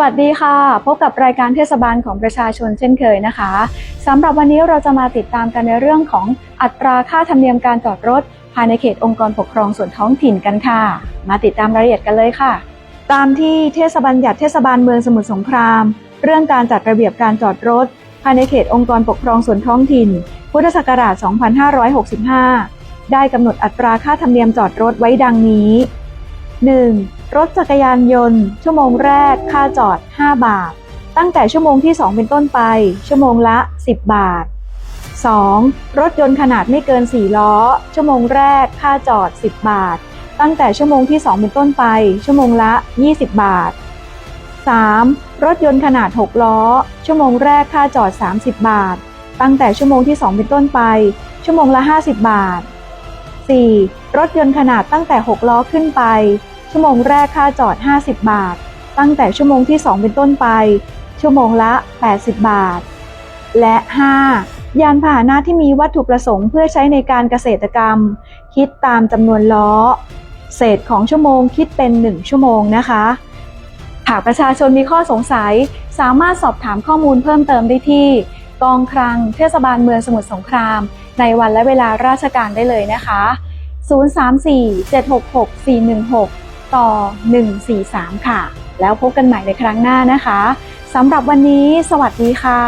วัสดีค่ะ พบกับรายการเทศบาลของประชาชนเช่นเคยนะคะสำหรับวันนี้เราจะมาติดตามกันในเรื่องของอัตราค่าธรรมเนียมการจอดรถ ภายในเขตองค์กรปกครองส่วนท้องถิ่นกันค่ะ มาติดตามรายละเอียดกันเลยค่ะ ตามที่เทศบัญญัติเทศบาลเมืองสมุทรสงคราม เรื่องการจัดระเบียบการจอดรถ ภายในเขตองค์กรปกครองส่วนท้องถิ่น พุทธศักราช 2565 ได้กำหนดอัตราค่าธรรมเนียมจอดรถไว้ดังนี้ 1. รถจักรยานยนต์ ชั่วโมงแรก ค่าจอด 5 บาท ตั้งแต่ชั่วโมงที่ 2 เป็นต้นไป ชั่วโมงละ 10 บาท 2. รถยนต์ขนาดไม่เกิน 4 ล้อ ชั่วโมงแรก ค่าจอด 10 บาท ตั้งแต่ชั่วโมงที่ 2 เป็นต้นไป ชั่วโมงละ 20 บาท 3. รถยนต์ขนาด 6 ล้อ ชั่วโมงแรก ค่าจอด 30 บาท ตั้งแต่ชั่วโมงที่ 2 เป็นต้นไป ชั่วโมงละ 50 บาท 4. รถยนต์ขนาดตั้งแต่ 6 ล้อขึ้นไป ชั่วโมงแรกค่าจอด 50 บาท ตั้งแต่ชั่วโมงที่ 2 เป็นต้นไป ชั่วโมงละ 80 บาท และ 5. ยานพาหนะที่มีวัตถุประสงค์เพื่อใช้ในการเกษตรกรรม คิดตามจำนวนล้อ เศษของชั่วโมงคิดเป็น 1 ชั่วโมงนะคะหากประชาชนมีข้อสงสัย สามารถสอบถามข้อมูลเพิ่มเติมได้ที่ กองคลังเทศบาลเมืองสมุทรสงคราม ในวันและเวลาราชการได้เลยนะคะ 034-766-416 ต่อ 143 ค่ะ แล้วพบกันใหม่ในครั้งหน้านะคะสำหรับวันนี้ สวัสดีค่ะ